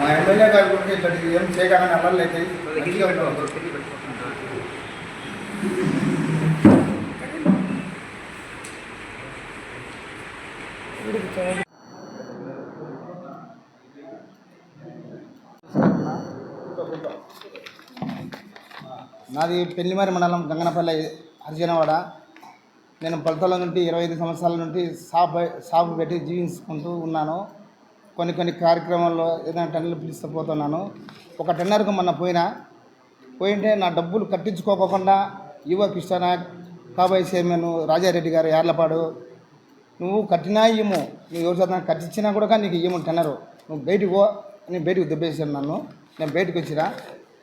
మా ఎమ్మెల్యే గారి గురించి ఇట్లాంటి ఏం చేయగానే ఉంటాం నాది పెళ్ళిమారి మండలం గంగనపల్లి అర్జునవాడ నేను పలతల నుండి ఇరవై ఐదు సంవత్సరాల నుండి షాప్ షాప్ పెట్టి జీవించుకుంటూ ఉన్నాను. కొన్ని కొన్ని కార్యక్రమాల్లో ఏదైనా టెండర్లు పిలుస్తూ పోతున్నాను. ఒక టెండర్కు మొన్న పోయినా పోయింటే నా డబ్బులు కట్టించుకోకుండా యువ కృష్ణనాయక్ కాబోయే చైర్మన్ రాజారెడ్డి గారు యార్లపాడు నువ్వు కట్టినా ఇయ్యము. నువ్వు ఎవరి చేత కట్టించినా కూడా నీకు ఇయ్యము టెన్నరు నువ్వు బయటికి పో అని బయటికి దుబ్బేసాను నన్ను. నేను బయటకు వచ్చినా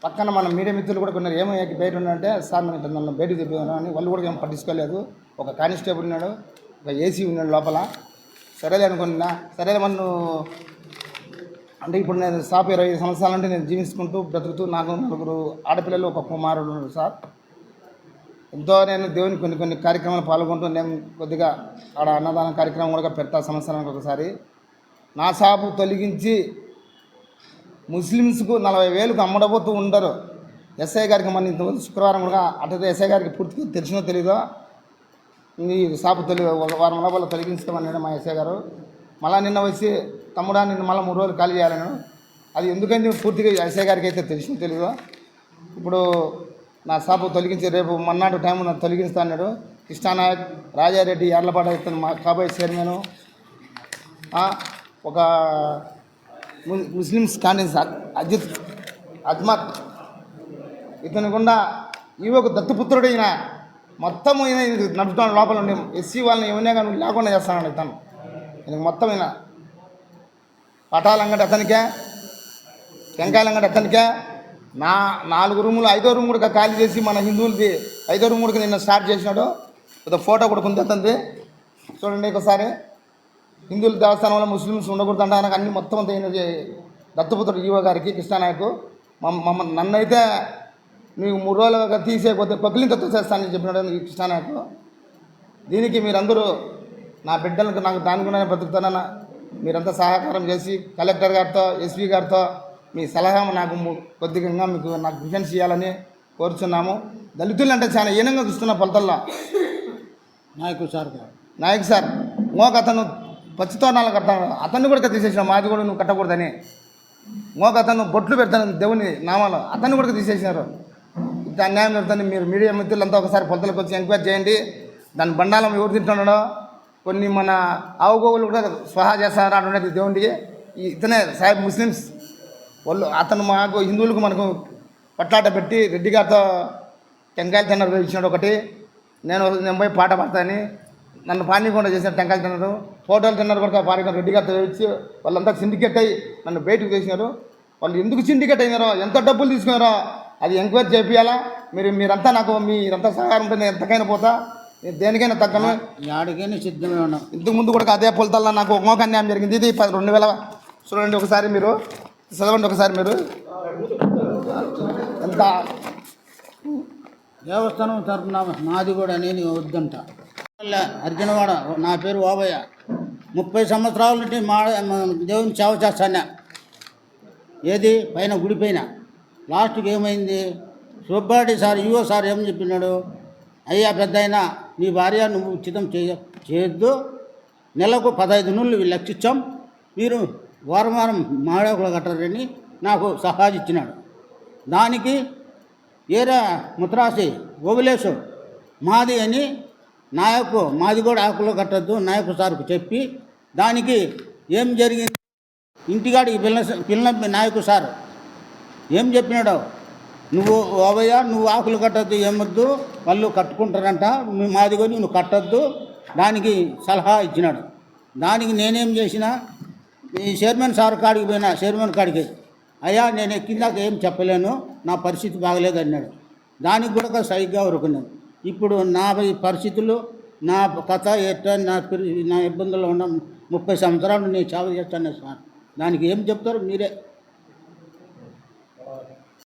పక్కన మన మీడియా మిత్రులు కూడా కొన్నారు ఏమయ్యాకి బయట ఉన్నాడంటే సార్ నేను నన్ను బయటకు దిబ్బాను అని వాళ్ళు కూడా ఏం పట్టించుకోలేదు. ఒక కానిస్టేబుల్ ఉన్నాడు ఒక ఏసీ ఉన్నాడు లోపల. సరేలే అనుకున్నా సరేలే మన అంటే ఇప్పుడు నేను షాప్ ఇరవై ఐదు సంవత్సరాల నుండి నేను జీవించుకుంటూ బ్రతుకుతూ నాకు నలుగురు ఆడపిల్లలు ఒక కుమారుడు ఉన్నాడు సార్. ఎంతో నేను దేవుని కొన్ని కొన్ని కార్యక్రమాలు పాల్గొంటూ నేను కొద్దిగా ఆడ అన్నదాన కార్యక్రమం కూడా పెడతా సంవత్సరానికి ఒకసారి. నా షాపు తొలగించి ముస్లిమ్స్కు నలభై వేలకు అమ్మడబోతూ ఉండరు. ఎస్ఐ గారికి మన ఇంతకుముందు శుక్రవారం కూడా అటు ఎస్ఐ గారికి పూర్తిగా తెలిసినో తెలీదో ఈ షాపు తొలి ఒక వారం లోపల తొలగించుకోమన్నాడు మా ఎస్ఐ గారు. మళ్ళీ నిన్న వచ్చి తమ్ముడా నేను మళ్ళీ మూడు రోజులు ఖాళీ చేయాలను అది ఎందుకంటే పూర్తిగా ఎస్ఐ గారికి అయితే తెలిసినో తెలియదు? ఇప్పుడు నా షాపు తొలగించి రేపు మన్నాడు టైం నాకు తొలగిస్తా అన్నాడు. కృష్ణానాయక్ రాజారెడ్డి ఎర్లపాట ఇతను మా కాబోయే చైర్మన్ ఒక Muslims candidate sir Ajit Azmat ఇతను గుండా ఈ ఒక దత్తపుత్రుడు ఈయన. మొత్తం ఈయన ఇది నడుపుతాను లోపల ఉండే. ఎస్సీ వాళ్ళని ఏమైనా కానీ లేకుండా చేస్తాను ఇతను. ఈయనకి మొత్తం ఈయన పటాలంగడి అతనికే టెంకాయలంగడి అతనికే నా నాలుగు రూములు ఐదో రూమ్ కూడా ఖాళీ చేసి మన హిందువులది ఐదో రూమ్ కూడా నిన్న స్టార్ట్ చేసినాడు. ఒక ఫోటో కూడా ఉంది అతనిది. చూడండి ఒకసారి. హిందువుల దేవస్థానంలో ముస్లిమ్స్ ఉండకూడదు అనడానికి అన్ని మొత్తం అంతా దత్తపుత్రుడు ఈవో గారికి కృష్ణానాయకు. మమ్మ మమ్మ నన్నైతే మీకు మూడు రోజులుగా తీసేయకపోతే పగిలింతతో చేస్తానని చెప్పినాడు ఈ కృష్ణానాయకు. దీనికి మీరందరూ నా బిడ్డలకు నాకు దాని కూడా బతుకుతానన్న మీరంతా సహకారం చేసి కలెక్టర్ గారితో ఎస్పీ గారితో మీ సలహా నాకు కొద్దిగా మీకు నాకు డిఫెన్స్ చేయాలని కోరుచున్నాము. దళితులు అంటే చాలా ఈనంగా చూస్తున్న పొలతల్లో నాయకు సార్ నాయక్ సార్ మోక అతను పచ్చితోరణాలు కడతాను అతన్ని కూడా తీసేసిన మాది కూడా నువ్వు కట్టకూడదని. మోక అతను బొట్లు పెడతాను దేవుని నామాలు. అతన్ని కూడా తీసేసినారు. ఇంత అన్యాయం జరుగుతుంది. మీరు మీడియా మిత్రులంతా ఒకసారి పొలతలకు వచ్చి ఎంక్వైరీ చేయండి. దాని బండాలం ఎవరు తింటున్నాడో కొన్ని మన ఆవుగోవులు కూడా స్వహా చేస్తారు అన్నది దేవుడికి ఇతనే సాహెబ్ ముస్లిమ్స్. వాళ్ళు అతను మాకు హిందువులకు మనకు పట్లాట పెట్టి రెడ్డి గారితో టెంకాయలు తిన్నారు ఇచ్చినాడు ఒకటి. నేను నేను పోయి పాట పడతాను నన్ను పానీయకుండా చేసిన టెంకాయలు తిన్నారు. ఫోటోలు తిన్నారు కూడా పాడకుండా రెడ్డి గారితో ఇచ్చి వాళ్ళంతా సిండికేట్ అయ్యి నన్ను బయటకు తీసినారు. వాళ్ళు ఎందుకు సిండికేట్ అయినారో ఎంత డబ్బులు తీసుకున్నారో అది ఎంక్వైరీ చేపియాలా మీరు మీరంతా నాకు మీరంతా సహకారం ఉంటే నేను ఎంతకైనా పోతా. దేనికైనా తగ్గను. యాడికైనా సిద్ధమే ఉన్నాం. ఇంతకు ముందు కూడా అదే పొలతల్లో నాకు ఒక అన్యాయం జరిగింది. ఇది రెండు వేల చూడండి ఒకసారి మీరు. చదవండి ఒకసారి మీరు. ఎంత? దేవస్థానం తరఫున నాది కూడా నేను వద్దంట. అర్జునవాడ నా పేరు ఓబయ్య ముప్పై సంవత్సరాల నుండి మా దేవుని సేవ చేస్తాను ఏది? పైన గుడి పైన. లాస్ట్కి ఏమైంది? సుబ్బాడి సార్ యువ సార్ ఏం చెప్పినాడు? అయ్యా పెద్ద అయినా నీ భార్య నువ్వు ఉచితం చేయ చేయొద్దు. నెలకు పదహైదు నూళ్ళు లక్ష మీరు వారం వారం మాడకులు కట్టారని నాకు సహాయం ఇచ్చినాడు. దానికి ఏరా ముత్రాసి ఓబులేసు మాది అని నాయకు మాది కూడా ఆకులు కట్టద్దు నాయకు సార్కు చెప్పి దానికి ఏం జరిగింది? ఇంటికాడికి పిల్ల పిల్ల నాయకు సార్ ఏం చెప్పినాడు నువ్వు ఓవయ్య నువ్వు ఆకులు కట్టద్దు ఏమొద్దు వాళ్ళు కట్టుకుంటారంట మీ నువ్వు కట్టద్దు దానికి సలహా ఇచ్చినాడు. దానికి నేనేం చేసిన ఈ చైర్మన్ సార్ కాడికి పోయినా చైర్మన్ కాడికి అయ్యా నేను ఎక్కిందాక ఏం చెప్పలేను నా పరిస్థితి బాగలేదు అన్నాడు. దానికి కూడా సరిగ్గా ఉరుకున్నాను ఇప్పుడు నా పరిస్థితులు నా కథ ఎట్ట నా నా ఇబ్బందుల్లో ఉన్న ముప్పై సంవత్సరాలు నేను చావు చేస్తాను సార్. దానికి ఏం చెప్తారు మీరే